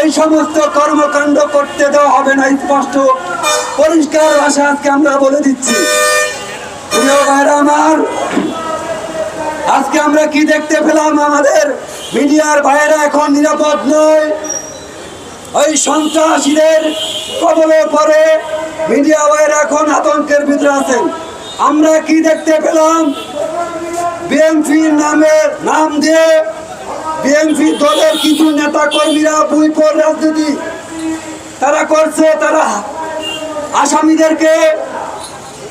এই সমস্ত কর্মকাণ্ড করতে দেওয়া হবে না, স্পষ্ট। পরিষ্কার ভাষা আজকে আমরা বলে দিচ্ছি। আমার, আজকে আমরা কি দেখতে পেলাম? আমাদের মিডিয়ার ভাইয়েরা এখন নিরাপদ নয়। ওই সন্ত্রাসীদের কবলে পরে মিডিয়া ভাইয়েরা এখন আতঙ্কের ভিতরে আছেন। আমরা কি দেখতে পেলাম? বিএনপির নামে নাম দিয়ে বিএনপি দলের কিছু নেতা কর্মীরা বইপর রাজনীতি তারা করছে, তারা আসামিদেরকে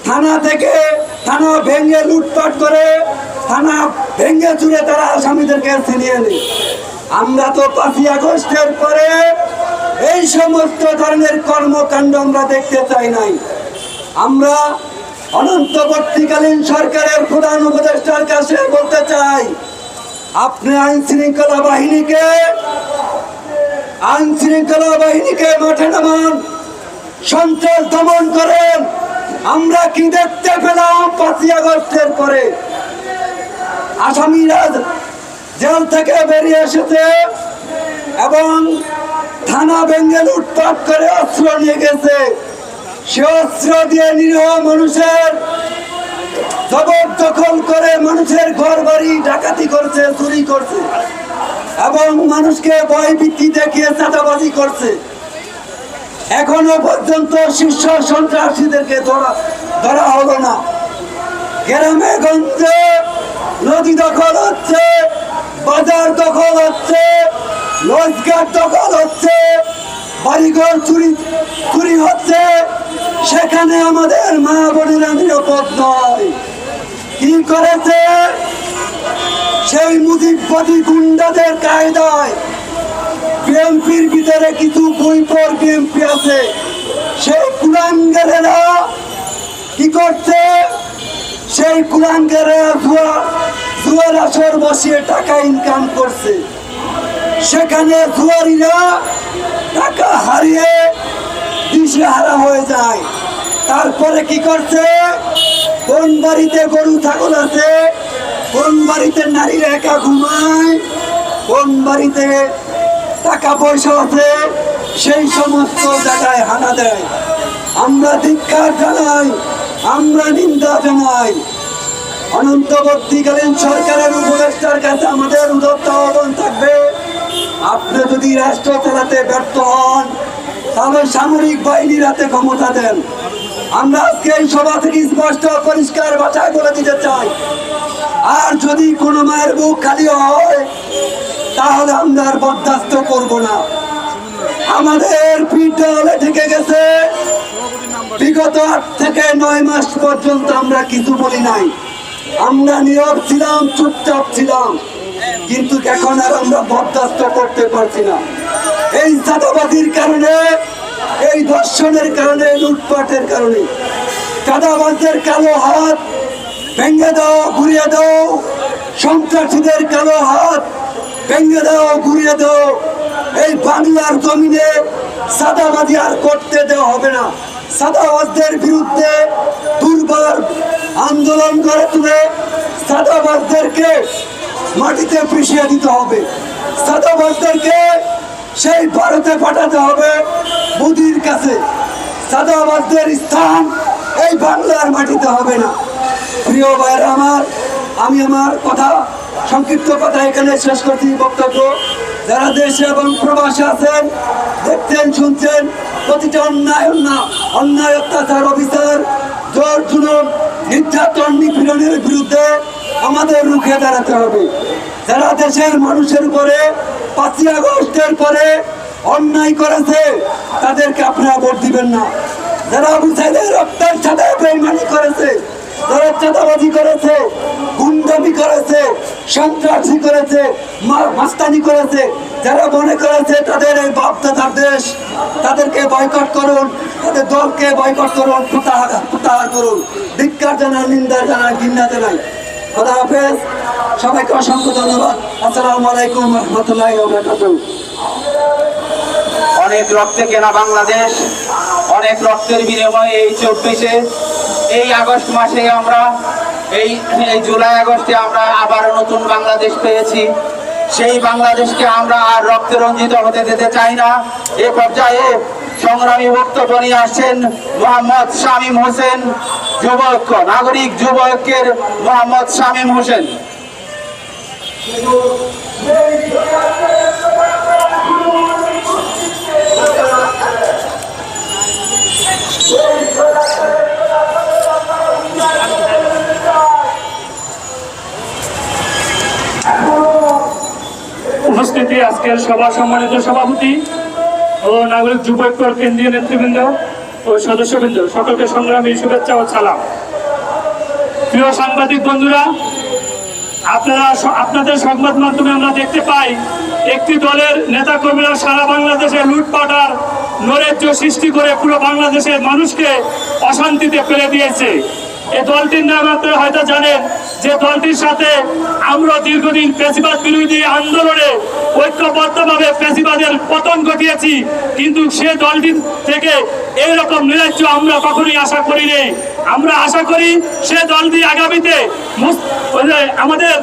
থানা থেকে থানা ভেঙে লুটপাট করে, থানা ভেঙে চুরে তারা আসামিদেরকে ছিনিয়ে নেয়। আমরা তো পাঁচই আগস্টের পরে এই সমস্ত ধরনের কর্মকাণ্ড আমরা দেখতে চাই নাই। আমরা অনন্তবর্তীকালীন সরকারের প্রধান উপদেষ্টার কাছে বলতে চাই আপনি আইন শৃঙ্খলা বাহিনীকে আইন শৃঙ্খলা বাহিনীকে মাঠে নামান সন্ত্রাস দমন করেন আমরা কি দেখতে পেলাম পাঁচই আগস্টের পরে আসামিরা জেল থেকে বেরিয়ে এসেছে এবং থানা ভেঙে লুটপাট করে অস্ত্র নিয়ে গেছে সে অস্ত্র দিয়ে নিরীহ মানুষের জবরদখল করে মানুষের ঘর বাড়ি ডাকাতি করছে, চুরি করছে। এবং মানুষকে ভয় ভীতি দেখিয়ে চাঁদাবাজি করছে। এখনও পর্যন্ত শীর্ষ সন্ত্রাসীদেরকে ধরা ধরা হলো না। গ্রামে, গঞ্জে, নদী দখল হচ্ছে, বাজার দখল হচ্ছে, রোজগার দখল হচ্ছে, বাড়িঘর চুরি চুরি হচ্ছে। সেখানে আমাদের মা বোনেরা নিরাপদ নয়। কি করেছে সেই মুজিববাদী গুন্ডাদের কায়দায়। বিএনপির ভিতরে কিছু বইপর বিএনপি আছে। সেই কুলাঙ্গারেরা কি করছে? সেই কুলাঙ্গারেরা জুয়া জুয়ার আসর বসিয়ে টাকা ইনকাম করছে। সেখানে জুয়ারিরা টাকা হারিয়ে দিশে হারা হয়ে যায়। তারপরে কি করছে? কোন বাড়িতে গরু ছাগল আছে? কোন বাড়িতে নারীরা একা ঘুমায়? কোন বাড়িতে টাকা পয়সা আছে? সেই সমস্ত জায়গায় হানা দেয়। আমরা ধিক্ষার জানাই, আমরা নিন্দা জানাই। অনন্তবর্তীকালীন সরকারের উপদেষ্টার কাছে আমাদের উদত্ত আহ্বান থাকবে, আপনি যদি রাষ্ট্র চালাতে ব্যর্থ হন, তাহলে সামরিক বাহিনীর হাতে ক্ষমতা দেন। আমরা আজকে এই সভা থেকে স্পষ্ট, পরিষ্কার ভাষায় বলে দিতে চাই। আর যদি কোনো মায়ের বুক খালি হয়, তাহলে আমরা আর বরদাস্ত করব না। আমাদের পিঠ হলে ঠেকে গেছে। বিগত আট থেকে নয় মাস পর্যন্ত আমরা কিছু বলি নাই। আমরা নীরব ছিলাম, চুপচাপ ছিলাম। কিন্তু এখন আর আমরা বরদাস্ত করতে পারছি না। এই চাঁদাবাজির কারণে এই ধর্ষণের কারণে, লুটপাটের কারণে। চাঁদাবাজদের কালো হাত ভেঙে দাও, ঘুরিয়ে দাও। সন্ত্রাসীদের কালো হাত ভেঙে দাও, ঘুরিয়ে দাও। এই বাংলার জমিনে সাদাবাজি আর করতে দেওয়া হবে না। সাদাবাজদের বিরুদ্ধে দুর্বার আন্দোলন করে তুলে সাদাবাজদেরকে মাটিতে পিছিয়ে দিতে হবে। সাদাবাজদেরকে সেই ভারতে পাঠাতে হবে মোদির কাছে। সাদাবাজদের স্থান এই বাংলার মাটিতে হবে না। প্রিয় ভাইয়ের আমার, আমি আমার কথা, সংক্ষিপ্ত কথা এখানে শেষ করছি বক্তব্য। যারা দেশে এবং প্রবাসে আছেন, দেখছেন, শুনছেন, প্রতিটা অন্যায় অন্যায় অন্যায় অত্যাচার অফিসার জোর, জুলুম, নির্যাতন, নিপীড়নের বিরুদ্ধে আমাদের রুখে দাঁড়াতে হবে। যারা দেশের মানুষের উপরে পাঁচই আগস্টের পরে অন্যায় করেছে, তাদেরকে আপনারা ভোট দিবেন না। যারা আবু সাইদের রক্তের সাথে বেইমানি করেছে, যারা চাঁদাবাজি করেছে, গুন্ডামি করেছে, সন্ত্রাসী করেছে মাস্তানি করেছে, যারা মনে করেছে তাদের এই বাপদাদার দেশ, তাদেরকে বয়কট করুন, তাদের দলকে বয়কট করুন প্রত্যাহার প্রত্যাহার করুন। ধিক্কার জানান নিন্দা জানান ঘৃণা জানাই খোদা হাফেজ। সবাইকে অসংখ্য ধন্যবাদ। আসসালামু আলাইকুম রহমতুল্লাহ অনেক রক্তে কেনা বাংলাদেশ, অনেক রক্তের বিনিময়ে এই চব্বিশে, এই আগস্ট মাসে আমরা, এই জুলাই আগস্টে আমরা আবার নতুন বাংলাদেশ পেয়েছি। সেই বাংলাদেশকে আমরা আর রক্তে রঞ্জিত হতে দিতে চাই না। এ পর্যায়ে সংগ্রামী বক্তব্য নিয়ে আসছেন মোহাম্মদ শামীম হোসেন, যুবক, নাগরিক যুব ঐক্যের মোহাম্মদ শামীম হোসেন। উপস্থিতি আজকের সভা সম্মানিত সভাপতি ও নাগরিক যুব ঐক্যর কেন্দ্রীয় নেতৃবৃন্দ ও সদস্যবৃন্দ, সকলকে সংগ্রামী শুভেচ্ছা ও সালাম। প্রিয় সাংবাদিক বন্ধুরা আপনারা আপনাদের সংবাদ মাধ্যমে আমরা দেখতে পাই, একটি দলের নেতাকর্মীরা সারা বাংলাদেশে লুটপাটার নৈরাজ্য সৃষ্টি করে পুরো বাংলাদেশের মানুষকে অশান্তিতে ফেলে দিয়েছে। এই দলটির নাম আপনারা হয়তো জানেন যে দলটির সাথে আমরা দীর্ঘদিন পেশিবাদ বিরোধী আন্দোলনে ঐক্যবদ্ধভাবে পেশিবাদের পতন ঘটিয়েছি, কিন্তু সে দলটি থেকে এইরকম নৈরাজ্য আমরা কখনোই আশা করি নেই আমরা আশা করি সে দলটি আগামীতে ওই আমাদের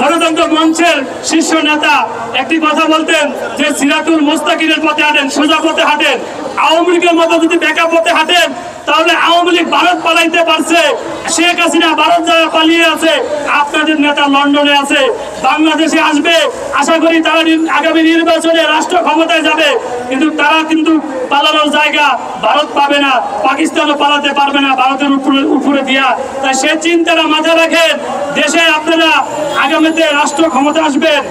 গণতন্ত্র মঞ্চের শীর্ষ নেতা একটি কথা বলতেন যে, সিরাতুল মোস্তাকিরের পথে হাঁটেন, সোজা পথে হাঁটেন, আওয়ামী লীগের মতো যদি বেকা পথে হাঁটেন তাহলে আওয়ামী লীগ ভারত পালাইতে পারছে। শেখ হাসিনা ভারত যারা পালিয়ে আছে। আপনাদের নেতা লন্ডনে আছে। বাংলাদেশে আসবে। আশা করি তারা আগামী নির্বাচনে রাষ্ট্র ক্ষমতায় যাবে। কিন্তু তারা কিন্তু পালানোর জায়গা ভারত পাবে না। পাকিস্তানও পালাতে পারবে না ভারতের উপরে উপরে দিয়া। তাই সে চিন্তাটা মাথায় রাখেন। দেশে আপনারা আগামীতে রাষ্ট্র ক্ষমতা আসবেন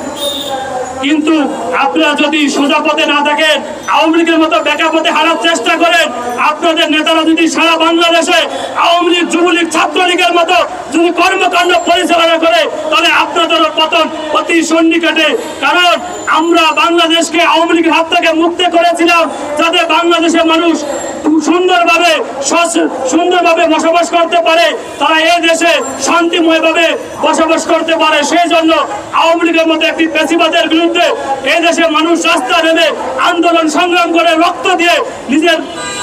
কিন্তু আপনারা যদি সোজা পথে না থাকেন, আওয়ামী লীগের মতো বেকা পথে হারার চেষ্টা করেন, আপনাদের নেতারা যদি সারা বাংলাদেশে আওয়ামী লীগ, যুবলীগ, ছাত্রলীগের মতো যদি কর্মকাণ্ড পরিচালনা করে, তাহলে আপনাদেরও পতন অতি সন্নিকটে। কারণ আমরা বাংলাদেশকে আওয়ামী লীগের হাত থেকে মুক্ত করেছিলাম, যাতে বাংলাদেশের মানুষ সুন্দরভাবে সুন্দরভাবে বসবাস করতে পারে, তারা এই দেশে শান্তিময়ভাবে বসবাস করতে পারে। সেই জন্য আওয়ামী লীগের মতো একটি পেশিবাদের বিরুদ্ধে এই দেশে মানুষ রাস্তা নেমে আন্দোলন সংগ্রাম করে রক্ত দিয়ে নিজের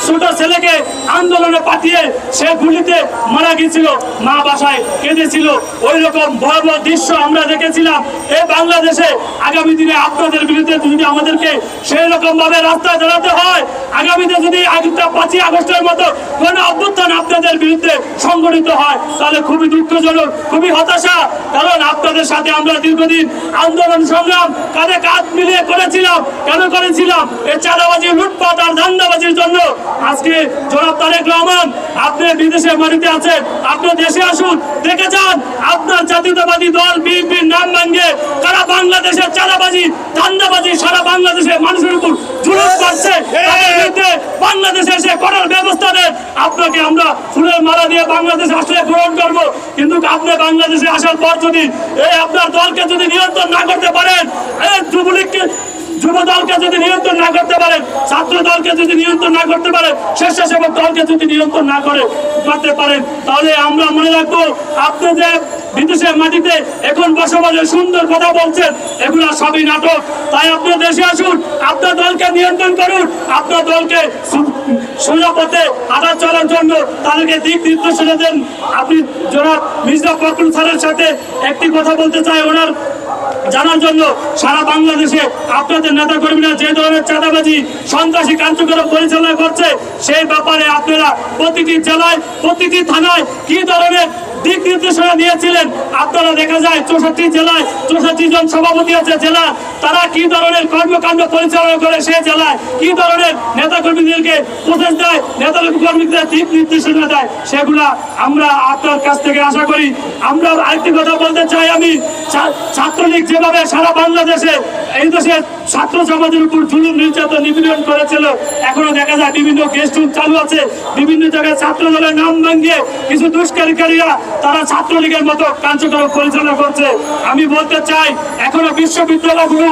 ছোট ছেলেকে আন্দোলনে পাঠিয়ে সে গুলিতে মারা গিয়েছিল, মা বাসায় কেঁদেছিল। ওই রকম ভয়াবহ দৃশ্য আমরা দেখেছিলাম। এই বাংলাদেশে আগামী দিনে আপনাদের বিরুদ্ধে যদি আমাদেরকে সেই রকম ভাবে দাঁড়াতে হয়, আগামীতে যদি আগেটা পাঁচই আগস্টের মতো কোন অভ্যুত্থান আপনাদের বিরুদ্ধে সংগঠিত হয় তাহলে খুবই দুঃখজনক খুবই হতাশা। কারণ আপনাদের সাথে আমরা দীর্ঘদিন আন্দোলন সংগ্রাম কাঁধে কাঁধ মিলিয়ে করেছিলাম। কেন করেছিলাম? এই চাঁদাবাজি লুটপাট আর ধান্দাবাজির জন্য। আজকে জনাব তারেক রহমান আপনি বিদেশে মাটিতে আছেন আপনি দেশে আসুন দেখে যান আপনার জাতীয়তাবাদী দল বিএনপির নাম ভাঙ্গে তারা বাংলাদেশের চাঁদাবাজি ধান্দাবাজি সারা বাংলাদেশের মানুষের উপর জুলুম করছে। বিরুদ্ধে বাংলাদেশে করার ব্যবস্থা নেন আপনাকে আমরা ফুলের মালা দিয়ে বাংলাদেশে আসলে গ্রহণ করব। কিন্তু আপনি বাংলাদেশে আসার পর যদি এই আপনার দলকে যদি নিয়ন্ত্রণ না করতে পারেন, এই যুবলীগকে যুব দলকে যদি নিয়ন্ত্রণ না করতে পারেন ছাত্র দলকে যদি নিয়ন্ত্রণ না করতে পারেন স্বেচ্ছাসেবক দলকে যদি নিয়ন্ত্রণ না করে, করতে পারেন তাহলে আমরা মনে রাখব আপনি যে বিদেশের মাটিতে এখন বসবাসের সুন্দর কথা বলছেন, এগুলা সবই নাটক। তাই আপনি দেশে আসুন, আপনার দলকে নিয়ন্ত্রণ করুন, আপনার দলকে সোজা পথে হাঁটা চলার জন্য তাদেরকে দিক নির্দেশনা দেন। আপনি জনাব মির্জা ফখরুল স্যারের সাথে একটি কথা বলতে চাই, ওনার জানার জন্য সারা বাংলাদেশে আপনাদের নেতা কর্মীরা যে ধরনের চাঁদাবাজি, সন্ত্রাসী কার্যক্রম পরিচালনা করছে, সেই ব্যাপারে আপনারা প্রতিটি জেলায়, প্রতিটি থানায় কি ধরনের দিক নির্দেশনা দিয়েছিলেন। আপনারা দেখা যায় চৌষট্টি জেলায় চৌষট্টি জন সভাপতি আছে জেলা। তারা কি ধরনের কর্মকাণ্ড পরিচালনা করে সেই জেলায়? কি ধরনের নেতা কর্মীদেরকে প্রদেশ দেয়? নেতা কর্মীদের দিক নির্দেশনা দেয়? সেগুলা আমরা আপনার কাছ থেকে আশা করি। আমরা আরেকটি কথা বলতে চাই আমি। ছাত্রলীগ যেভাবে সারা বাংলাদেশে এই দেশের ছাত্র সমাজের উপর জুলুম, নির্যাতন, নিপীড়ন করেছিল, এখনও দেখা যায় বিভিন্ন গেস্ট রুম চালু আছে। বিভিন্ন জায়গায় ছাত্র দলের নাম ভাঙিয়ে কিছু দুষ্কারীকারীরা তারা ছাত্রলীগের মতো কার্যক্রম পরিচালনা করছে। আমি বলতে চাই, এখনও বিশ্ববিদ্যালয়গুলো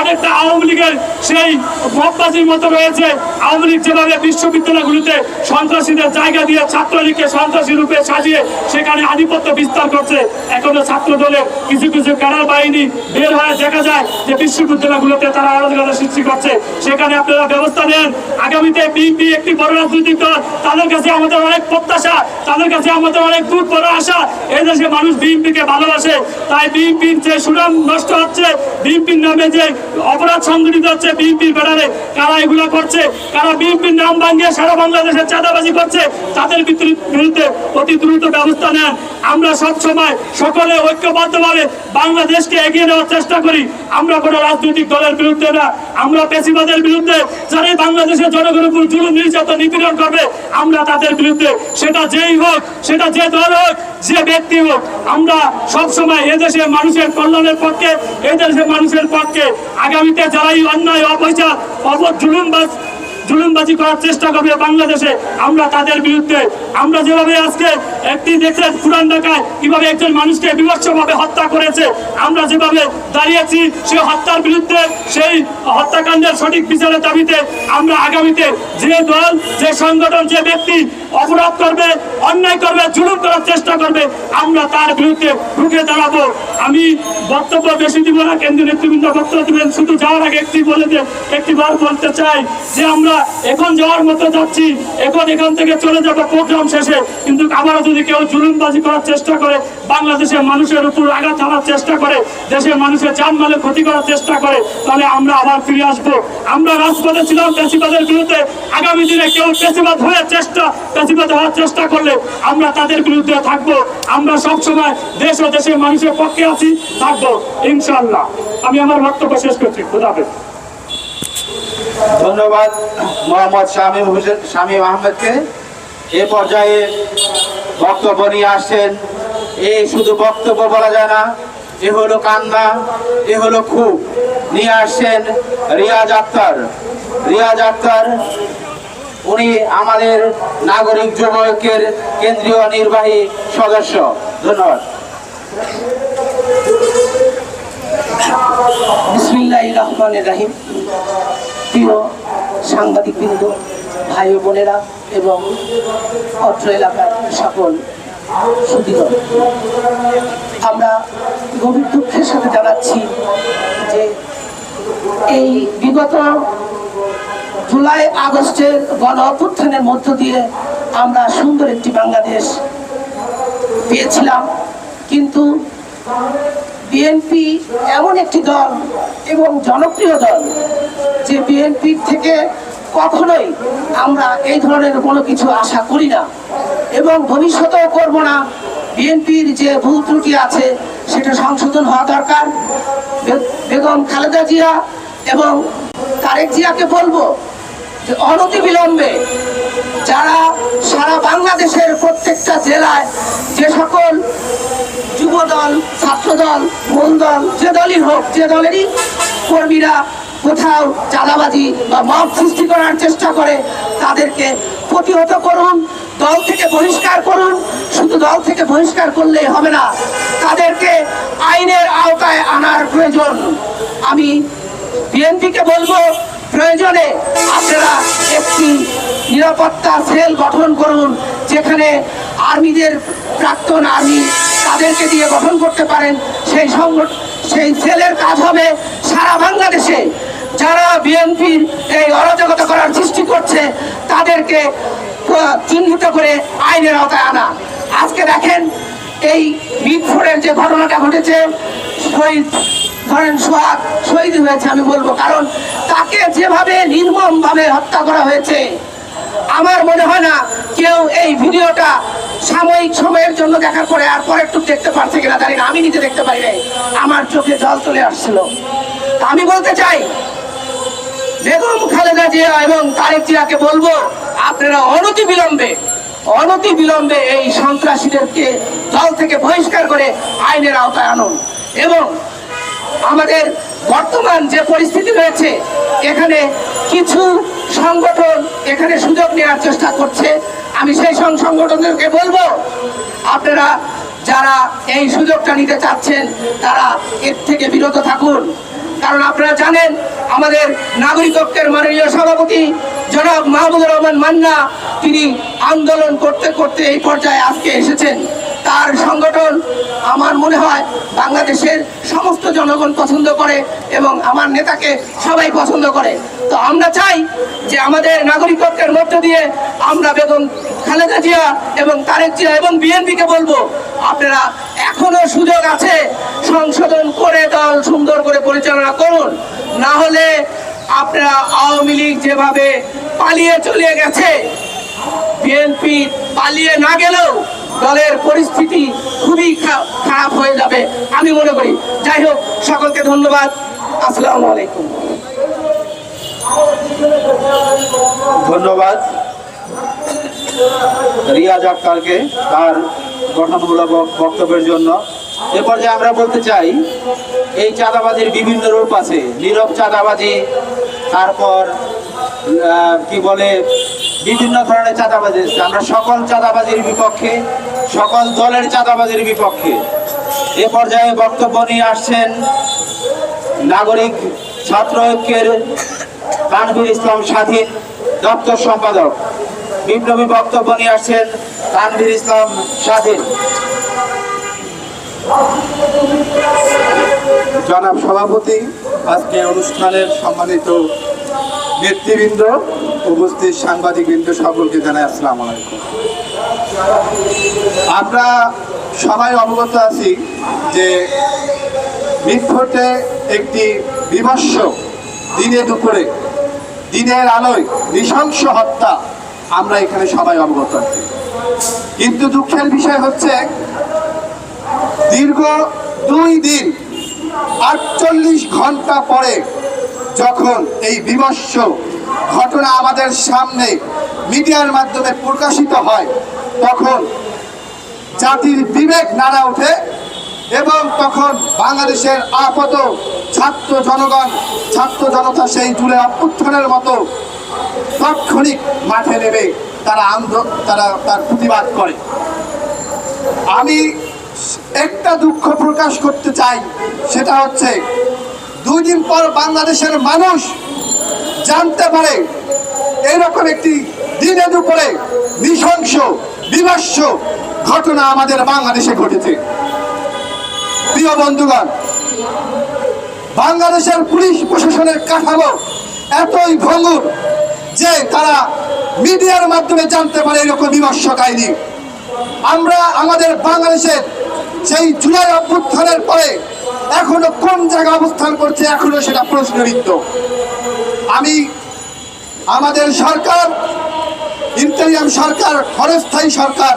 অনেকটা আওয়ামী লীগের সেই মপবাজির মতো রয়েছে। আওয়ামী লীগ যেভাবে বিশ্ববিদ্যালয়গুলোতে সন্ত্রাসীদের জায়গা দিয়ে ছাত্রলীগকে সন্ত্রাসী রূপে সাজিয়ে সেখানে আধিপত্য বিস্তার করছে, এখনও ছাত্র দলের কিছু কিছু কারার বাহিনী বের হয়ে দেখা যায় যে বিশ্ববিদ্যালয়গুলোতে তারা অরাজকতা সৃষ্টি করছে। সেখানে আপনারা ব্যবস্থা নেন। আগামীতে বিএনপি একটি বড় রাজনৈতিক দল, তাদের কাছে আমাদের অনেক প্রত্যাশা, তাদের কাছে আমাদের অনেক দূর বড় আশা এই দেশে মানুষ বিএনপিকে ভালোবাসে। তাই বিএনপির যে সুনাম নষ্ট হচ্ছে, বিএনপির নামে যে অপরাধ সংঘটিত হচ্ছে বিএনপির ব্যানারে, কারা এগুলো করছে? কারা বিএনপির নাম ভাঙিয়ে সারা বাংলাদেশে চাঁদাবাজি করছে? তাদের বিরুদ্ধে অতি দ্রুত ব্যবস্থা নেন। আমরা সবসময় সকলে ঐক্যবদ্ধভাবে বাংলাদেশকে এগিয়ে নেওয়ার চেষ্টা করি। আমরা কোনো রাজনৈতিক দলের বিরুদ্ধে না। আমরা পেশিবাদের বিরুদ্ধে। যারা বাংলাদেশের জনগণের উপর জুলুম, নির্যাতন, নিপীড়ন করবে, আমরা তাদের বিরুদ্ধে। সেটা যেই হোক, সেটা যে দল হোক যে ব্যক্তি হোক, আমরা সবসময় এদেশে মানুষের কল্যাণের পক্ষে, এদেশে মানুষের পক্ষে আগামীতে যারাই অন্যায় অপৈচা অপ জুলুমবাজ করার চেষ্টা করবে বাংলাদেশে। আমরা তাদের বিরুদ্ধে, আমরা যেভাবে আজকে একটি দেখছেন পুরান ঢাকায় কীভাবে একজন মানুষকে বিভৎসভাবে হত্যা করেছে, আমরা যেভাবে দাঁড়িয়েছি সেই হত্যার বিরুদ্ধে, সেই হত্যাকাণ্ডের সঠিক বিচারের দাবিতে আমরা আগামীতে যে দল, যে সংগঠন, যে ব্যক্তি অপরাধ করবে, অন্যায় করবে, জুলুম করার চেষ্টা করবে, আমরা তার বিরুদ্ধে রুখে দাঁড়াবো। আমি বক্তব্য বেশি দিব না, কেন্দ্রীয় নেতৃবৃন্দ বক্তব্য দিবেন। শুধু যাওয়ার আগে একটি বলে একটি বার বলতে চাই যে আমরা এখন যাওয়ার মতো যাচ্ছি। এখন এখান থেকে চলে যাব প্রোগ্রাম শেষে। কিন্তু আবারও যদি কেউ জুলুমবাজি করার চেষ্টা করে, বাংলাদেশের মানুষের উপর আঘাত হানার চেষ্টা করে, দেশের মানুষের জানমালের ক্ষতি করার চেষ্টা করে, তাহলে আমরা আবার ফিরে আসব। আমরা রাজপথে ছিলাম পেশিবাদের বিরুদ্ধে। আগামী দিনে কেউ পেশিবাদ হয়ে চেষ্টা পেশিবাদ হওয়ার চেষ্টা করলে আমরা তাদের বিরুদ্ধে থাকব। আমরা সব সময় দেশ ও দেশের মানুষের পক্ষে আছি, থাকব। ইনশাল্লাহ আমি আমার বক্তব্য শেষ করছি। খুদাফেজ ধন্যবাদ মোহাম্মদ শামীম হোসেন শামীম আহমেদকে। এ পর্যায়ে বক্তব্য নিয়ে আসছেন। এই শুধু বক্তব্য বলা যায় না, এ হলো কান্না, এ হলো খুব। নিয়ে আসছেন রিয়াজ আক্তার। রিয়াজ আক্তার, উনি আমাদের নাগরিক যুবকের কেন্দ্রীয় নির্বাহী সদস্য। ধন্যবাদ। বিসমিল্লাহ রহমানের রাহিম। প্রিয় সাংবাদিকবৃন্দ, ভাই বোনেরা এবং অত্র এলাকার সকল সুদীর আমরা গভীর দুঃখের সাথে জানাচ্ছি যে এই বিগত জুলাই আগস্টের গণ অভ্যুত্থানের মধ্য দিয়ে আমরা সুন্দর একটি বাংলাদেশ পেয়েছিলাম। কিন্তু বিএনপি এমন একটি দল এবং জনপ্রিয় দল যে বিএনপির থেকে কখনোই আমরা এই ধরনের কোনো কিছু আশা করি না এবং ভবিষ্যতেও করব না। বিএনপির যে ভুল ত্রুটি আছে সেটা সংশোধন হওয়া দরকার। বেগম খালেদা জিয়া এবং তারেক জিয়াকে বলব যে অনতিবিলম্বে যারা সারা বাংলাদেশের প্রত্যেকটা জেলায় যে সকল যুব দল ছাত্র দল যে দলই হোক, যে দলেরই কর্মীরা কোথাও চাঁদাবাজি বা মব সৃষ্টি করার চেষ্টা করে, তাদেরকে প্রতিহত করুন, দল থেকে বহিষ্কার করুন। শুধু দল থেকে বহিষ্কার করলেই হবে না, তাদেরকে আইনের আওতায় আনার প্রয়োজন। আমি বিএনপিকে বলব প্রয়োজনে আপনারা একটি নিরাপত্তা সেল গঠন করুন, যেখানে আর্মিদের প্রাক্তন আর্মি তাদেরকে দিয়ে গঠন করতে পারেন। সেই সংগঠন সেই সেলের কাজ হবে সারা বাংলাদেশে। যারা বিএনপির এই অরাজকতা করার সৃষ্টি করছে, তাদেরকে চিহ্নিত করে আইনের আওতায় আনা। আজকে দেখেন, এই মিটফোরের যে ঘটনাটা ঘটেছে, শহীদ ধরেন সোহাগ শহীদ হয়েছে, আমি বলব। কারণ তাকে যেভাবে নির্মম ভাবে হত্যা করা হয়েছে, আমার মনে হয় না কেউ এই ভিডিওটা সাময়িক সময়ের জন্য দেখার পরে আর পরে একটু দেখতে পারছে কিনা, জানি না। আমি নিজে দেখতে পারি নাই। আমার চোখে জল চলে আসছিল। আমি বলতে চাই, বেগম খালেদা জিয়া এবং তারেক জিয়াকে বলব, আপনারা অনতি বিলম্বে অনতি বিলম্বে এই সন্ত্রাসীদেরকে দল থেকে বহিষ্কার করে আইনের আওতায় আনুন এবং আমাদের বর্তমান যে পরিস্থিতি রয়েছে, এখানে কিছু সংগঠন এখানে সুযোগ নেওয়ার চেষ্টা করছে। আমি সেই সং- সংগঠনদেরকে বলব, আপনারা যারা এই সুযোগটা নিতে চাচ্ছেন, তারা এর থেকে বিরত থাকুন। কারণ আপনারা জানেন, আমাদের নাগরিক ঐক্যের মাননীয় সভাপতি জনাব মাহমুদুর রহমান মান্না, তিনি আন্দোলন করতে করতে এই পর্যায়ে আজকে এসেছেন। তার সংগঠন আমার মনে হয় বাংলাদেশের সমস্ত জনগণ পছন্দ করে এবং আমার নেতাকে সবাই পছন্দ করে। তো আমরা চাই যে আমাদের নাগরিকত্বের মধ্য দিয়ে আমরা বেগম খালেদা জিয়া এবং তারেক জিয়া এবং বিএনপিকে বলব, আপনারা এখনও সুযোগ আছে সংশোধন করে দল সুন্দর করে পরিচালনা করুন। না হলে আপনারা আওয়ামী লীগ যেভাবে পালিয়ে চলে গেছে, বিএনপি পালিয়ে না গেলেও দলের পরিস্থিতি খুবই খারাপ হয়ে যাবে, আমি মনে করি। যাই হোক, সকলকে ধন্যবাদ। আসসালামু আলাইকুম। ধন্যবাদ। রিয়াজ আক্তারকে তার গঠনমূলক বক্তব্যের জন্য। এ পর্যায়ে আমরা বলতে চাই, এই চাঁদাবাজির বিভিন্ন রূপ আছে। নীরব চাঁদাবাজি, তারপর কি বলে বিভিন্ন ধরনের চাঁদাবাজি। আমরা সকল চাঁদাবাজির বিপক্ষে, সকল দলের চাঁদাবাজির বিপক্ষে এ পর্যায়ে বক্তব্য নিয়ে আসছেন নাগরিক ছাত্র ঐক্যের তানভীর ইসলাম স্বাধীন দপ্তর সম্পাদক বিপ্লবী বক্তব্য নিয়ে আসছেন তানভীর ইসলাম স্বাধীন জনাব সভাপতি, আজকে অনুষ্ঠানের সম্মানিত নেতৃবৃন্দ, উপস্থিত সাংবাদিকবৃন্দ সকলকে জানাই আসসালামু আলাইকুম। আমরা সবাই অবগত আছি যে মিটফোর্টে একটি বিমর্ষ দিনে দুপুরে, দিনের আলোয় নৃশংস হত্যা আমরা এখানে সবাই অবগত আছি। কিন্তু দুঃখের বিষয় হচ্ছে, দীর্ঘ দুই দিন, আটচল্লিশ ঘণ্টা পরে যখন এই বিমর্ষ ঘটনা আমাদের সামনে মিডিয়ার মাধ্যমে প্রকাশিত হয়, তখন জাতির বিবেক নাড়া ওঠে এবং তখন বাংলাদেশের আপত ছাত্র জনগণ, ছাত্র জনতা সেই জুড়ে অভ্যুত্থানের মতো তাৎক্ষণিক মাঠে নেবে তারা আন্দোলন তারা, তার প্রতিবাদ করে। আমি একটা দুঃখ প্রকাশ করতে চাই, সেটা হচ্ছে দুই দিন পর বাংলাদেশের মানুষ জানতে পারে এরকম একটি দিনে দুপুরে নৃশংস, বিভৎস ঘটনা আমাদের বাংলাদেশে ঘটেছে। প্রিয় বন্ধুগণ, বাংলাদেশের পুলিশ প্রশাসনের কাঠামো এতই ভঙ্গুর যে তারা মিডিয়ার মাধ্যমে জানতে পারে এরকম বিমর্ষ কাহিনী। আমরা আমাদের বাংলাদেশের সেই জুলাই অভ্যুত্থানের পরে এখনও কোন জায়গায় অবস্থান করছে এখনও সেটা প্রশ্নবিদ্ধ। আমি, আমাদের সরকার, ইন্টারিয়াম সরকার, ক্ষণস্থায়ী সরকার,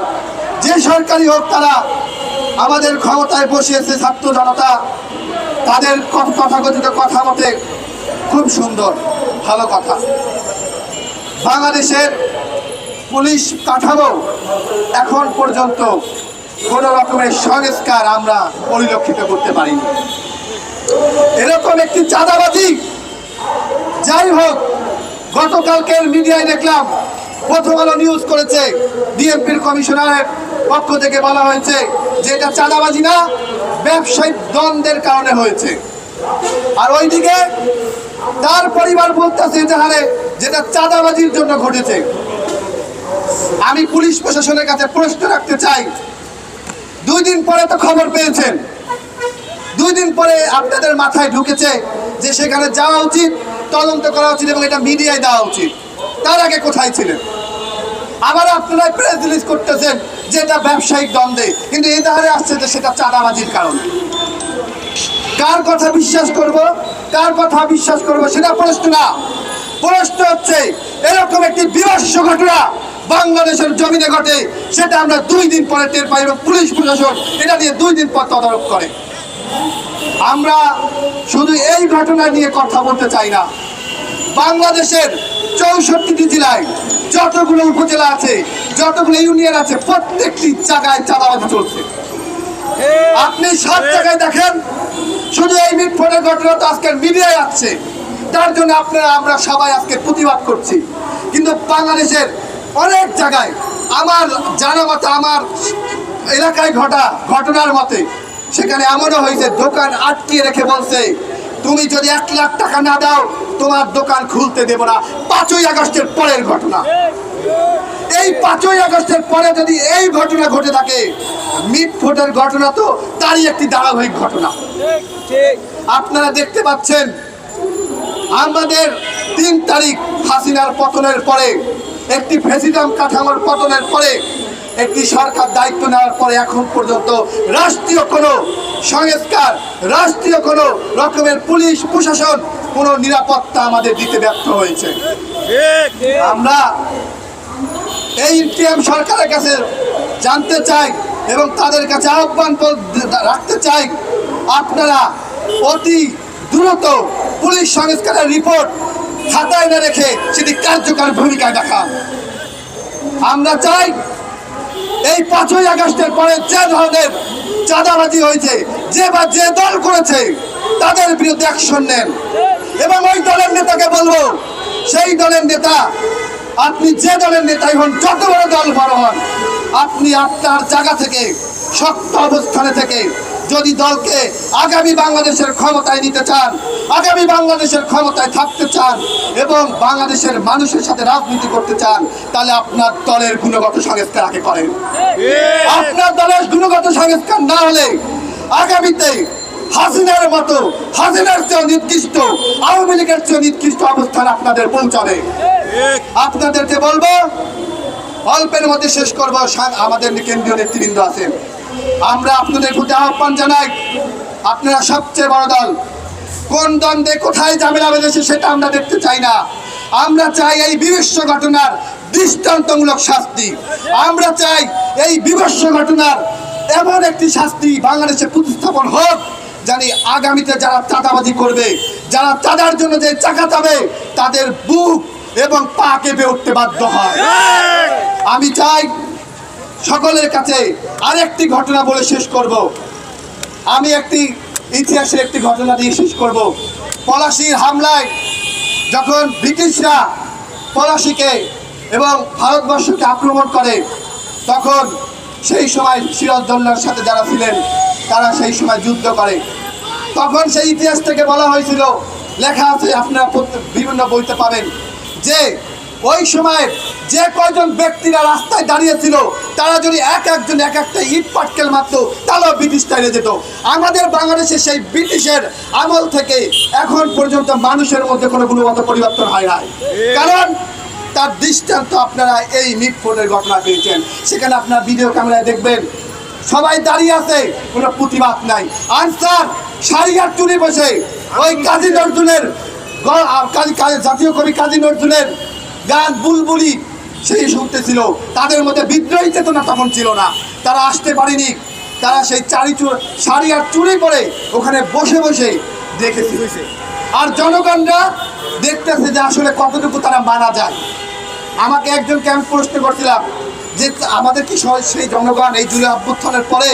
যে সরকারই হোক তারা আমাদের ক্ষমতায় বসিয়েছে ছাত্র জনতা, তাদের তথাকথিত কথা মতে খুব সুন্দর, ভালো কথা। বাংলাদেশের পুলিশ কাঠামো এখন পর্যন্ত কোন রকমের সংস্কার আমরা পরিলক্ষিত করতে পারিনি। এরকম একটি চাঁদাবাজি, যাই হোক, গতকালকের মিডিয়ায় দেখলাম, প্রথম আলো নিউজ করেছে ডিএমপির কমিশনারের পক্ষ থেকে বলা হয়েছে যে এটা চাঁদাবাজি না, ব্যবসায়িক দ্বন্দ্বের কারণে হয়েছে। আর ওইদিকে তার পরিবার বলতেছে যে হারে যেটা চাঁদাবাজির জন্য ঘটেছে। আমি পুলিশ প্রশাসনের কাছে প্রশ্ন রাখতে চাই দুই দিন পরে তো খবর পেয়েছেন। দুই দিন পরে আপনাদের মাথায় ঢুকেছে যে সেখানে যাওয়া উচিত, তদন্ত করা উচিত এবং এটা মিডিয়ায় দেওয়া উচিত। তার আগে কোথায় ছিলেন? আবার আপনারা প্রেস রিলিজ করতেছেন যে এটা ব্যবসায়িক দ্বন্দ্বে, কিন্তু এই ধারে আসছে যে সেটা চাঁদাবাজির কারণে। কার কথা বিশ্বাস করব, কার কথা বিশ্বাস করব সেটা প্রশ্ন না। প্রশ্ন হচ্ছে, এরকম একটি বিভৎস ঘটনা বাংলাদেশের জমিনে ঘটে, সেটা আমরা দুই দিন পরে টের পাই এবং পুলিশ প্রশাসন এটা নিয়ে দুই দিন পর তদারক করে। আমরা শুধু এই ঘটনা নিয়ে কথা বলতে চাই না। বাংলাদেশের চৌষট্টিটি জেলায় যতগুলো উপজেলা আছে, যতগুলো ইউনিয়ন আছে, প্রত্যেকটি জায়গায় চাঁদাবাজি চলছে। আপনি সব জায়গায় দেখেন, শুধু এই মিটফোটের ঘটনা তো আজকের মিডিয়ায় আসছে। তার জন্য আপনারা, আমরা সবাই আজকে প্রতিবাদ করছি। কিন্তু বাংলাদেশের অনেক জায়গায় আমার জানা মতে আমার এলাকায় ঘটা, ঘটনার মতে। সেখানে এমনও হয়েছে, দোকান আটকিয়ে রেখে বলছে, তুমি যদি এক লাখ টাকা না দাও, তোমার দোকান খুলতে দেব না। পাঁচই আগস্টের পরের ঘটনা। এই পাঁচই আগস্টের পরে যদি এই ঘটনা ঘটে থাকে, মিট ফোটের ঘটনা তো তারই একটি ধারাবাহিক ঘটনা। আপনারা দেখতে পাচ্ছেন, আমাদের তিন তারিখ হাসিনার পতনের পরে একটি প্রেসিডাম কাঠামোর পতনের পরে একটি সরকার দায়িত্ব নেওয়ার পরে এখন পর্যন্ত রাষ্ট্রীয় কোনো সংস্কার, রাষ্ট্রীয় কোনো রকমের পুলিশ প্রশাসন কোনো নিরাপত্তা আমাদের দিতে ব্যর্থ হয়েছে। আমরা এই ইন্টিএম সরকারের কাছে জানতে চাই এবং তাদের কাছে আহ্বান রাখতে চাই, আপনারা অতি দ্রুত পুলিশ সংস্কারের রিপোর্ট খাতায় না রেখে সেটি কার্যকর ভূমিকায় দেখান। আমরা চাই এই পাঁচই আগস্টের পরে যে ধরনের চাঁদাবাজি হয়েছে, যে বা যে দল করেছে, তাদের বিরুদ্ধে অ্যাকশন নেন। এবং ওই দলের নেতাকে বলব, সেই দলের নেতা, আপনি যে দলের নেতাই হন, যত বড় দল বড় হন, আপনি আপনার জায়গা থেকে, শক্ত অবস্থানে থেকে যদি দলকে আগামী বাংলাদেশের ক্ষমতায় নিতে চান আগামী বাংলাদেশের ক্ষমতায় থাকতে চান এবং বাংলাদেশের মানুষের সাথে রাজনীতি করতে চান, তাহলে আপনার দলের গুণগত সংস্কার আগে করেন। আপনার দলের গুণগত সংস্কার না হলে আগামীতে হাসিনার মতো, হাসিনার চেয়ে নির্দিষ্ট আওয়ামী লীগের চেয়ে নির্দিষ্ট অবস্থান আপনাদের পৌঁছাবে। আপনাদেরকে বলব, অল্পের মধ্যে শেষ করব আমাদের কেন্দ্রীয় নেতৃবৃন্দ আছেন। আমরা আপনাদের প্রতি আহ্বান জানাই, আপনারা সবচেয়ে বড় দল কোন দ্বন্দ্বে কোথায় ঝামেলা বেঁধেছে সেটা আমরা দেখতে চাই না। আমরা চাই এই বিভৎস ঘটনার দৃষ্টান্তমূলক শাস্তি। আমরা চাই এই বিভৎস ঘটনার এমন একটি শাস্তি বাংলাদেশে প্রতিস্থাপন হোক, জানি আগামীতে যারা চাঁদাবাজি করবে, যারা চাঁদার জন্য যে চাকা চাবে, তাদের বুক এবং পা কেঁপে উঠতে বাধ্য হয়। আমি চাই সকলের কাছে আরেকটি ঘটনা বলে শেষ করব। আমি একটি ইতিহাসের একটি ঘটনা দিয়ে শেষ করব। পলাশির হামলায় যখন ব্রিটিশরা পলাশিকে এবং ভারতবর্ষকে আক্রমণ করে, তখন সেই সময় সিরাজদৌল্লার সাথে যারা ছিলেন, তারা সেই সময় যুদ্ধ করে। তখন সেই ইতিহাস থেকে বলা হয়েছিল, লেখা আছে, আপনারা বিভিন্ন বইতে পাবেন, যে ওই সময় যে কয়জন ব্যক্তিরা রাস্তায় দাঁড়িয়েছিল, তারা যদি এক একজন এক একটা ইট পাটকেল মারত তাহলেও ব্রিটিশ তাইলে যেত। আমাদের বাংলাদেশে সেই ব্রিটিশের আমল থেকে এখন পর্যন্ত মানুষের মধ্যে কোনো গুণগত পরিবর্তন হয় নাই। কারণ তার দৃষ্টান্ত আপনারা এই মিটফোনের ঘটনা পেয়েছেন। সেখানে আপনার ভিডিও ক্যামেরায় দেখবেন, সবাই দাঁড়িয়ে আছে, কোনো প্রতিবাদ নাই। আনসার সারিয়ার চুরি বসে, ওই কাজী নজরুলের জাতীয় কবি কাজী নজরুলের গান বুলবুলি সেই শুনতে ছিল। তাদের মধ্যে বিদ্রোহী চেতনা তখন ছিল না। তারা আসতে পারেনি। তারা সেই চারি শাড়ি আর চুরি করে ওখানে বসে বসে দেখে দেখেছে। আর জনগণরা দেখতেছে যে আসলে কতটুকু তারা মানা যায়। আমাকে একজন ক্যাম্প প্রশ্ন করছিলাম যে আমাদের কি সেই জনগণ এই জুড়ে অভ্যুত্থানের পরে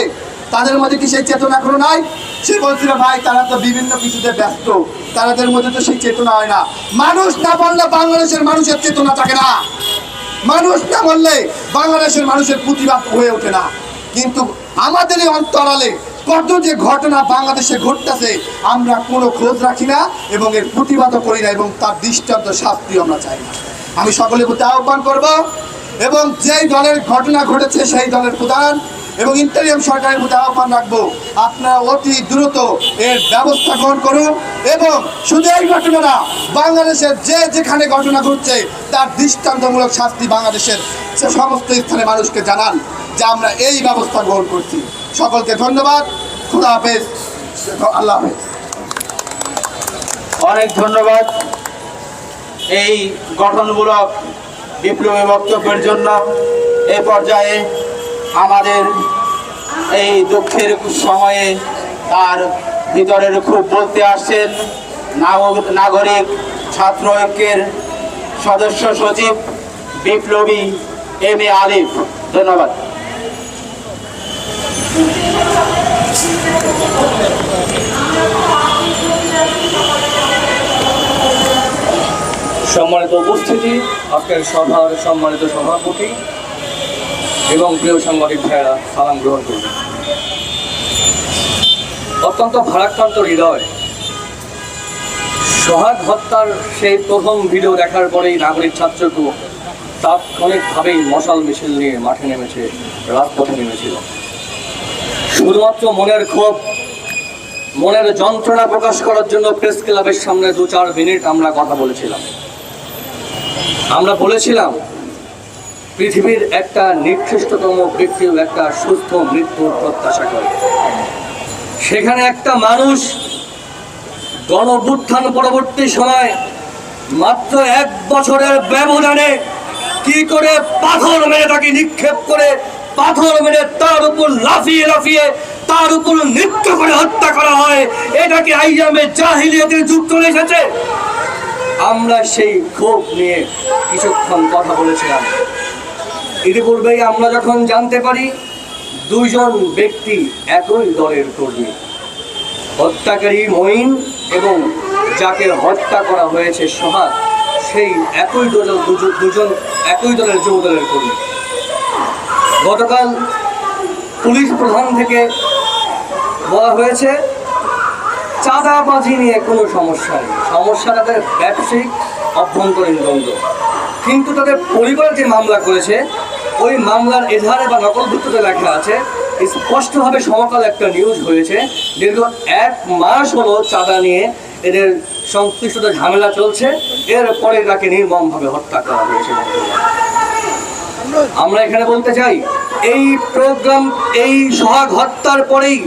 তাদের মধ্যে কি সেই চেতনা কোনো নাই? সে বলছিল, ভাই, তারা তো বিভিন্ন কিছুতে ব্যস্ত। তাদের মধ্যে তো সেই চেতনা হয় না। মানুষ না বললে বাংলাদেশের মানুষের চেতনা থাকে না। মানুষ না বললে বাংলাদেশের মানুষের প্রতিবাদ হয়ে ওঠে না। কিন্তু আমাদের এই অন্তরালে কত যে ঘটনা বাংলাদেশে ঘটতেছে, আমরা কোনো খোঁজ রাখি না এবং এর প্রতিবাদও করি না এবং তার দৃষ্টান্ত শাস্তি আমরা চাই না। আমি সকলের প্রতি আহ্বান করব এবং যেই দলের ঘটনা ঘটেছে, সেই দলের প্রধান এবং ইন্টারিয়াম সরকারের প্রতি আহ্বান রাখব। আপনারা অতি দ্রুত এর ব্যবস্থা গ্রহণ করুন এবং শুধু এই ঘটনা না, বাংলাদেশের যে যেখানে ঘটনা ঘটছে, তার দৃষ্টান্তমূলক শাস্তি বাংলাদেশের সে সমস্ত স্থানে মানুষকে জানান যে আমরা এই ব্যবস্থা গ্রহণ করছি। সকলকে ধন্যবাদ। খুদা হাফেজ। আল্লাহ হাফেজ। অনেক ধন্যবাদ এই গঠনমূলক বিপ্লবী বক্তব্যের জন্য। এ পর্যায়ে আমাদের এই দুঃখের সময়ে তার ভিতরের খুব বলতে আসছেন নাগ- নাগরিক ছাত্র ঐক্যের সদস্য সচিব বিপ্লবী এম এ আলিফ। ধন্যবাদ। সম্মানিত উপস্থিতি আজকের সভার সম্মানিত সভাপতি এবং প্রিয় সাংবাদিক ভাইয়েরা, সালাম গ্রহণ করবেন অত্যন্ত ভারাক্রান্ত হৃদয়। সোহাগ হত্যার সেই প্রথম ভিডিও দেখার পরেই নাগরিক ছাত্রকে তাৎক্ষণিকভাবেই মশাল মিছিল নিয়ে মাঠে নেমেছে, রাজপথে নেমেছিল। শুধুমাত্র মনের ক্ষোভ, মনের যন্ত্রণা প্রকাশ করার জন্য প্রেস ক্লাবের সামনে দু চার মিনিট আমরা কথা বলেছিলাম। আমরা বলেছিলাম পৃথিবীর একটা নিকৃষ্টতম ব্যক্তিও একটা সুস্থ মৃত্যুর প্রত্যাশা করে। সেখানে একটা মানুষ গণভুত্থান পরবর্তী সময় মাত্র এক বছরের ব্যবধানে কি করে পাথর মেরে তাকে নিক্ষেপ করে, পাথর মেরে তার উপর লাফিয়ে লাফিয়ে, তার উপর নৃত্য করে হত্যা করা হয় এটাকে আইয়ামে জাহিলিয়াতের যুগ চলে এসেছে? আমরা সেই ক্ষোভ নিয়ে কিছুক্ষণ কথা বলেছিলাম। ইতিপূর্বেই আমরা যখন জানতে পারি দুজন ব্যক্তি একই দলের কর্মী, হত্যাকারী মঈন এবং যাকে হত্যা করা হয়েছে সোহাগ, সেই একই দল দুজ- দুজন একই দলের যুব দলের কর্মী। গতকাল পুলিশ প্রধান থেকে বলা হয়েছে, চাঁদাবাজি নিয়ে কোনো সমস্যা নেই। সমস্যা তাদের ব্যবসায়িক, অভ্যন্তরীণ দ্বন্দ্ব। কিন্তু তাদের পরিবার যে মামলা করেছে ওই মামলার এধারে বা নকলভুক্ততে লেখা আছে, স্পষ্টভাবে সমকাল একটা নিউজ হয়েছে দীর্ঘ এক মাস হলো চাঁদা নিয়ে এদের সংশ্লিষ্টতা ঝামেলা চলছে, এরপরে তাকে নির্মমভাবে হত্যা করা হয়েছে আমরা এখানে বলতে চাই, এই প্রোগ্রাম এই সোহাগ হত্যার পরেই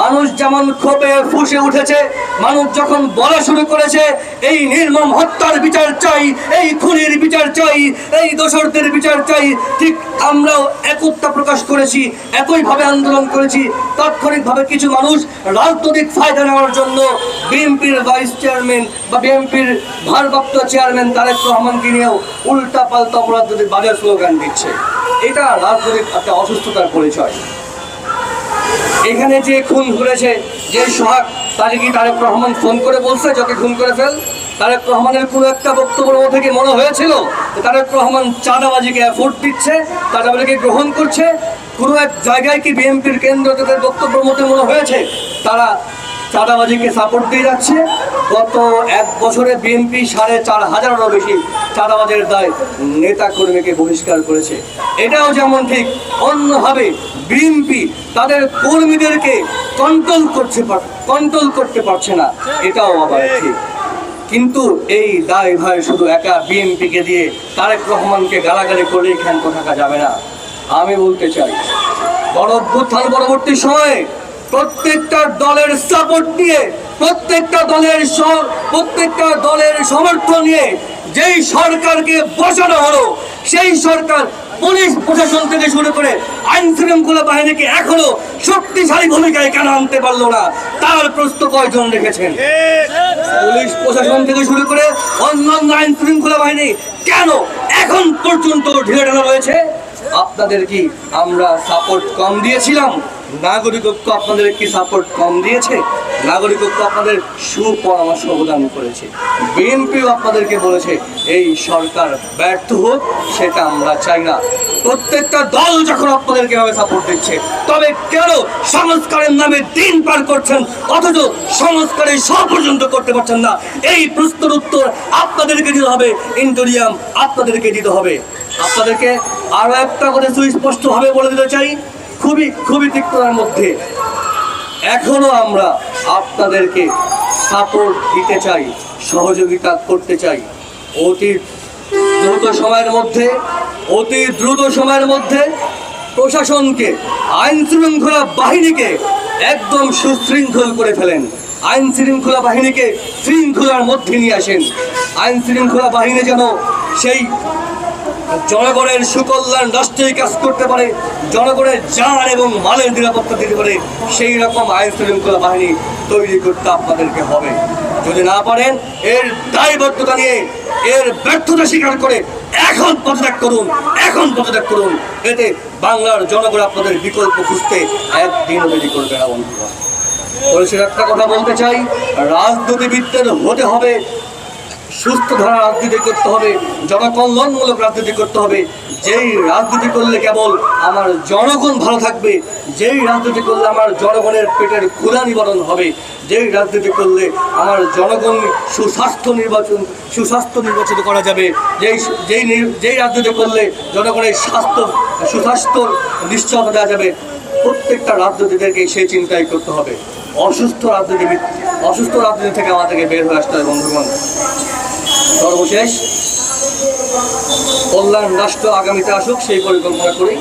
মানুষ যেমন ক্ষোভে ফুসে উঠেছে, মানুষ যখন বলা শুরু করেছে, এই নির্মম হত্যার বিচার চাই, এই খুনির বিচার চাই, এই দোষরদের বিচার চাই, ঠিক আমরাও একতা প্রকাশ করেছি, একইভাবে আন্দোলন করেছি, তাৎক্ষণিকভাবে কিছু মানুষ রাজনৈতিক ফায়দা নেওয়ার জন্য বিএনপির ভাইস চেয়ারম্যান বা বিএনপির ভারপ্রাপ্ত চেয়ারম্যান তারেক রহমানকে নিয়েও উল্টা পাল্টা অপরাধীদের বাজার স্লোগান দিচ্ছে। এটা রাজনৈতিক একটা অসুস্থতার পরিচয়। এখানে যে খুন করেছে যে সোহাগ, তাকে কি তারেক রহমান ফোন করে বলছে? যাকে খুন করে ফেল। তারেক রহমানের কোনো একটা বক্তব্য মধ্যে কি মনে হয়েছিল? তারেক রহমান চাঁদাবাজিকে অ্যাফোর্ড দিচ্ছে, চাঁদাবাজিকে গ্রহণ করছে। কোনো এক জায়গায় কি বিএনপির কেন্দ্র তাদের বক্তব্য মধ্যে মনে হয়েছে? তারা চাঁদাবাজিকে সাপোর্ট দিয়ে যাচ্ছে। গত এক বছরে বিএনপি সাড়ে চার হাজারেরও বেশি চাঁদাবাজের দায় নেতা কর্মীকে বহিষ্কার করেছে। এটাও যেমন ঠিক, অন্যভাবে বিএনপি তাদের কর্মীদেরকে কন্ট্রোল করছে কন্ট্রোল করতে পারছে না। এটাও আবার ঠিক। কিন্তু এই দায় ভাই শুধু একা বিএনপিকে দিয়ে তারেক রহমানকে গালাগালি করলেই ক্ষান্ত থাকা যাবে না। আমি বলতে চাই বড় অভ্যুত্থান পরবর্তী সময়ে প্রত্যেকটা দলের সাপোর্ট নিয়ে, প্রত্যেকটা দলের প্রত্যেকটা দলের সমর্থন নিয়ে যেই সরকারকে বসানো হলো, সেই সরকার পুলিশ প্রশাসন থেকে শুরু করে আইন শৃঙ্খলা বাহিনীকে এখনও শক্তিশালী ভূমিকায় কেন আনতে পারল না? তার প্রশ্ন কয়জন রেখেছেন? পুলিশ প্রশাসন থেকে শুরু করে অন্যান্য আইন শৃঙ্খলা বাহিনী কেন এখন পর্যন্ত ঢিলে ঢালা রয়েছে? আপনাদের কি আমরা সাপোর্ট কম দিয়েছিলাম? নাগরিকত্ব আপনাদের কি সাপোর্ট কম দিয়েছে, নাগরিকত্ব আপনাদের সুপরামর্শ প্রদান করেছে। বিএনপিও আপনাদেরকে বলেছে, এই সরকার ব্যর্থ হোক, সেটা আমরা চাই না। প্রত্যেকটা দল যখন আপনাদেরকে এভাবে সাপোর্ট দিচ্ছে, তবে কেন সংস্কারের নামে দিন পার করছেন, অথচ সংস্কারের সব পর্যন্ত করতে পারছেন না? এই প্রশ্নের উত্তর আপনাদেরকে দিতে হবে, ইন্টোরিয়াম আপনাদেরকে দিতে হবে। আপনাদেরকে আরও একটা করে সুস্পষ্টভাবে বলে দিতে চাই খুবই খুবই তিক্ততার মধ্যে। এখনও আমরা আপনাদেরকে সাপোর্ট দিতে চাই, সহযোগিতা করতে চাই। অতি দ্রুত সময়ের মধ্যে, অতি দ্রুত সময়ের মধ্যে প্রশাসনকে, আইন শৃঙ্খলা বাহিনীকে একদম সুশৃঙ্খল করে ফেলেন। আইন শৃঙ্খলা বাহিনীকে শৃঙ্খলার মধ্যে নিয়ে আসেন। আইন শৃঙ্খলা বাহিনী যেন সেই জনগণের সুকল্যাণ রাষ্ট্রীয় কাজ করতে পারে, জনগণের জান এবং মালের নিরাপত্তা দিতে পারে, সেই রকম আইন শৃঙ্খলা বাহিনী তৈরি করতে আপনাদেরকে হবে। যদি না পারেন, এর দায়বদ্ধতা নিয়ে, এর ব্যর্থতা স্বীকার করে এখন পদত্যাগ করুন, এখন পদত্যাগ করুন। এতে বাংলার জনগণ আপনাদের বিকল্প খুঁজতে একদিনও দেরি করবে না, বন্ধুরা। পরিষের একটা কথা বলতে চাই, রাজনীতিবিদদের হতে হবে সুস্থ ধারা রাজনীতি করতে হবে, জনকল্যাণমূলক রাজনীতি করতে হবে। যেই রাজনীতি করলে কেবল আমার জনগণ ভালো থাকবে, যেই রাজনীতি করলে আমার জনগণের পেটের ক্ষুধা নিবারণ হবে, যেই রাজনীতি করলে আমার জনগণ সুস্বাস্থ্য নির্বাচন, সুস্বাস্থ্য নির্বাচিত করা যাবে, যেই যেই যেই রাজনীতি করলে জনগণের স্বাস্থ্য, সুস্বাস্থ্য নিশ্চয়তা দেওয়া যাবে, প্রত্যেকটা রাজনীতিদেরকে সেই চিন্তাই করতে হবে। অসুস্থ রাজনীতিবিদ অসুস্থ রাজনীতি থেকে আমাদেরকে বের হয়ে আসতে হবে, বন্ধুগণ। সর্বশেষ, কল্যাণ রাষ্ট্র আগামীতে আসুক, সেই পরিকল্পনা করি।